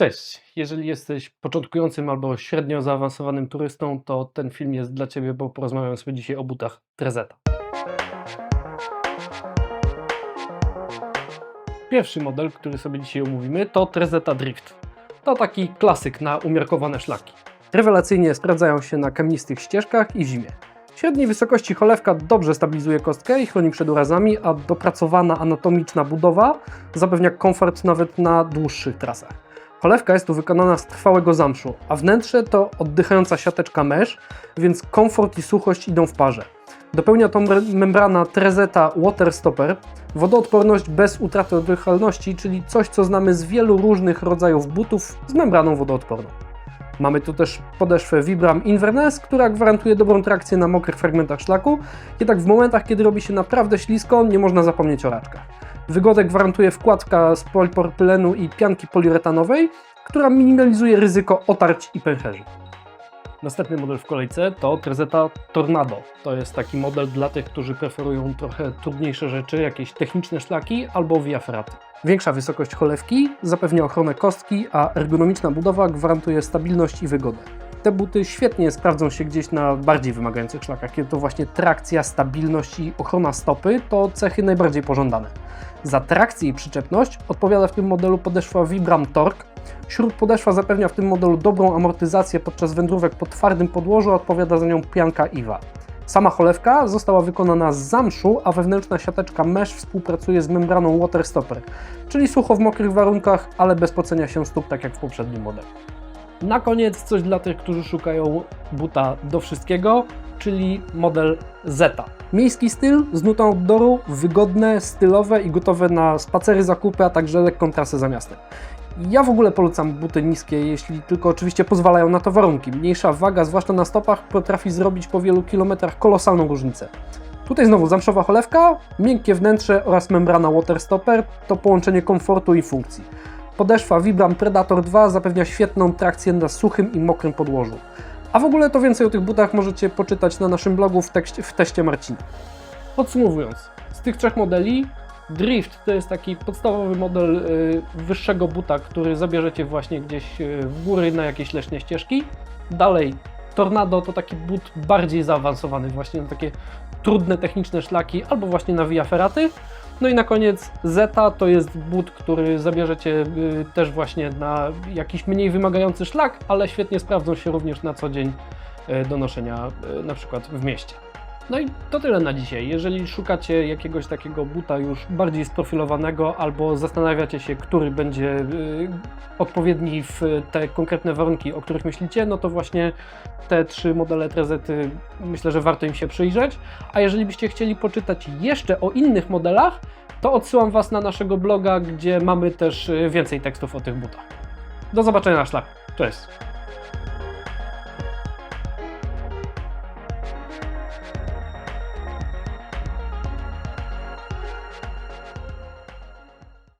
Cześć, jeżeli jesteś początkującym albo średnio zaawansowanym turystą, to ten film jest dla Ciebie, bo porozmawiam sobie dzisiaj o butach Trezeta. Pierwszy model, który sobie dzisiaj omówimy, to Trezeta Drift. To taki klasyk na umiarkowane szlaki. Rewelacyjnie sprawdzają się na kamienistych ścieżkach i w zimie. Średniej wysokości cholewka dobrze stabilizuje kostkę i chroni przed urazami, a dopracowana anatomiczna budowa zapewnia komfort nawet na dłuższych trasach. Cholewka jest tu wykonana z trwałego zamszu, a wnętrze to oddychająca siateczka mesh, więc komfort i suchość idą w parze. Dopełnia mem- membrana Trezeta Water Stopper, wodoodporność bez utraty oddychalności, czyli coś co znamy z wielu różnych rodzajów butów z membraną wodoodporną. Mamy tu też podeszwę Vibram Inverness, która gwarantuje dobrą trakcję na mokrych fragmentach szlaku, jednak w momentach, kiedy robi się naprawdę ślisko, nie można zapomnieć o raczkach. Wygodę gwarantuje wkładka z polipropylenu i pianki poliuretanowej, która minimalizuje ryzyko otarć i pęcherzy. Następny model w kolejce to Trezeta Tornado. To jest taki model dla tych, którzy preferują trochę trudniejsze rzeczy, jakieś techniczne szlaki albo via. Większa wysokość cholewki zapewnia ochronę kostki, a ergonomiczna budowa gwarantuje stabilność i wygodę. Te buty świetnie sprawdzą się gdzieś na bardziej wymagających szlakach, kiedy to właśnie trakcja, stabilność i ochrona stopy to cechy najbardziej pożądane. Za trakcję i przyczepność odpowiada w tym modelu podeszwa Vibram Torque. Śródpodeszwa zapewnia w tym modelu dobrą amortyzację podczas wędrówek po twardym podłożu, odpowiada za nią pianka IWA. Sama cholewka została wykonana z zamszu, a wewnętrzna siateczka mesh współpracuje z membraną Water Stopper, czyli sucho w mokrych warunkach, ale bez pocenia się stóp, tak jak w poprzednim modelu. Na koniec coś dla tych, którzy szukają buta do wszystkiego, czyli model Zeta. Miejski styl z nutą outdooru, wygodne, stylowe i gotowe na spacery, zakupy, a także lekką trasę za miastem. Ja w ogóle polecam buty niskie, jeśli tylko oczywiście pozwalają na to warunki. Mniejsza waga, zwłaszcza na stopach, potrafi zrobić po wielu kilometrach kolosalną różnicę. Tutaj znowu zamszowa cholewka, miękkie wnętrze oraz membrana water stopper to połączenie komfortu i funkcji. Podeszwa Vibram Predator 2 zapewnia świetną trakcję na suchym i mokrym podłożu. A w ogóle to więcej o tych butach możecie poczytać na naszym blogu w, tekście, w teście Marcina. Podsumowując, z tych trzech modeli Drift to jest taki podstawowy model y, wyższego buta, który zabierzecie właśnie gdzieś y, w góry na jakieś leśne ścieżki. Dalej Tornado to taki but bardziej zaawansowany właśnie na takie trudne techniczne szlaki albo właśnie na via ferraty. No i na koniec Zeta to jest but, który zabierzecie y, też właśnie na jakiś mniej wymagający szlak, ale świetnie sprawdzą się również na co dzień do noszenia na przykład w mieście. No i to tyle na dzisiaj. Jeżeli szukacie jakiegoś takiego buta już bardziej sprofilowanego albo zastanawiacie się, który będzie y, odpowiedni w te konkretne warunki, o których myślicie, no to właśnie te trzy modele Trezety myślę, że warto im się przyjrzeć. A jeżeli byście chcieli poczytać jeszcze o innych modelach, to odsyłam Was na naszego bloga, gdzie mamy też y, więcej tekstów o tych butach. Do zobaczenia na szlak. Cześć!